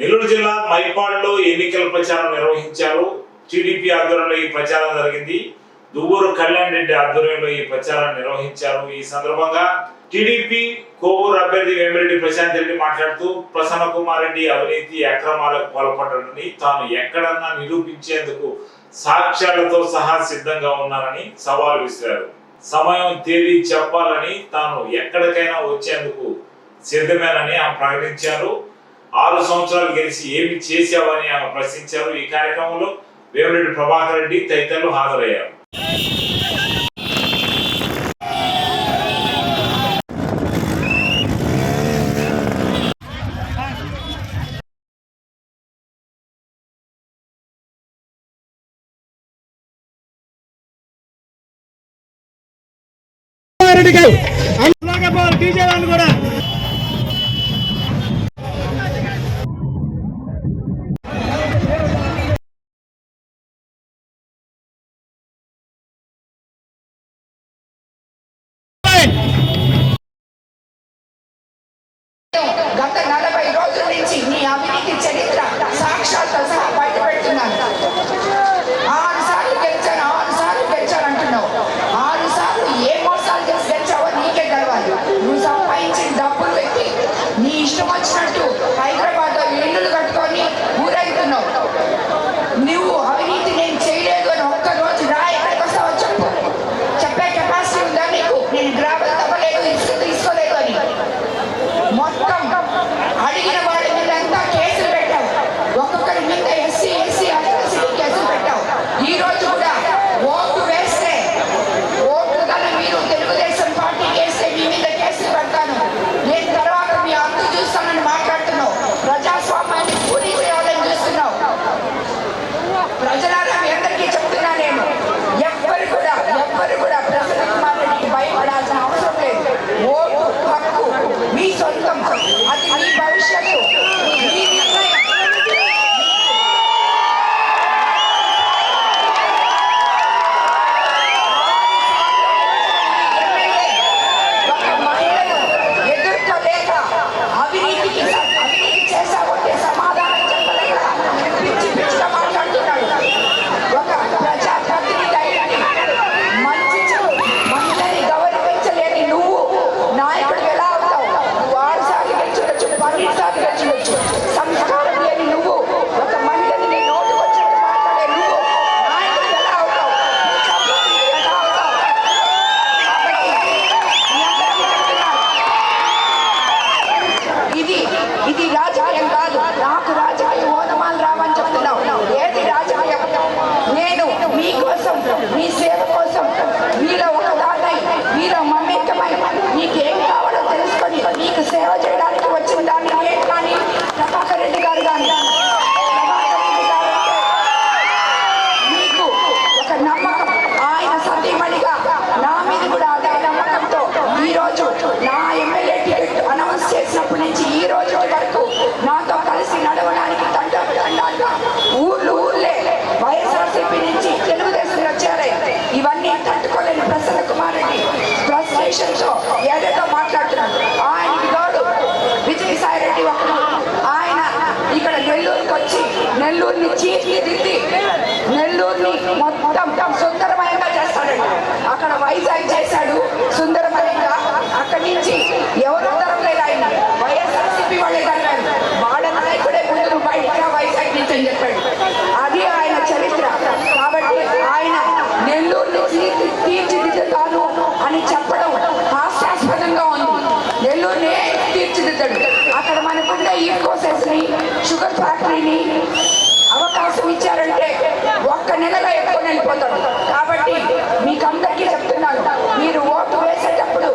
నెల్లూరు జిల్లా మైపాడులో ఎన్నికల ప్రచారం నిర్వహించారు. టీడీపీ ఆధ్వర్యంలో ఈ ప్రచారం జరిగింది. దువ్వూరు కళ్యాణ్ రెడ్డి ఆధ్వర్యంలో ఈ ప్రచారం నిర్వహించారు. ఈ సందర్భంగా టీడీపీ కోవూరు అభ్యర్థి వేమిరెడ్డి ప్రశాంత్ రెడ్డి మాట్లాడుతూ ప్రసన్న కుమార్ రెడ్డి అవినీతి అక్రమాలకు పాల్పడ్డాడని తాను ఎక్కడన్నా నిరూపించేందుకు సాక్ష్యాలతో సహా సిద్ధంగా ఉన్నానని సవాల్ విసిరారు. సమయం తేదీ చెప్పాలని తాను ఎక్కడికైనా వచ్చేందుకు సిద్ధమేనని ఆమె ప్రకటించారు. ఆరు సంవత్సరాలు గెలిచి ఏమి చేశావని ఆమె ప్రశ్నించారు. ఈ కార్యక్రమంలో వేమిరెడ్డి ప్రభాకర్ రెడ్డి తదితరులు హాజరయ్యారు. రెడ్డి గారు. అలాగే పోవాలి వాళ్ళు కూడా nos నా ఎమ్మెల్యే టికెట్ అనౌన్స్ చేసినప్పటి నుంచి ఈ రోజు వరకు నాతో కలిసి నడవడానికి తండ్రి ఊర్లు ఊర్లే వైఎస్ఆర్సీపీ నుంచి తెలుగుదేశం వచ్చారే. ఇవన్నీ తట్టుకోలేని ప్రసన్న కుమార్ రెడ్డి ఫ్రస్ట్రేషన్తో ఏదేదో మాట్లాడుతున్నాడు. ఆయనకి తోడు విజయసాయి రెడ్డి ఒకడు. ఆయన ఇక్కడ నెల్లూరుకి వచ్చి నెల్లూరుని చీర్చిదిద్ది నెల్లూరుని మొత్తం సుందరమయంగా చేస్తాడండి. అక్కడ వైజాగ్ చేశాడు. చేస్తాడు. అక్కడ మనకున్న ఈ ని షుగర్ ఫ్యాక్టరీని అవకాశం ఇచ్చారంటే ఒక్క నెలలో ఎక్కువ వెళ్ళిపోతాడు కాబట్టి మీకందరికీ చెప్తున్నాను మీరు ఓటు వేసేటప్పుడు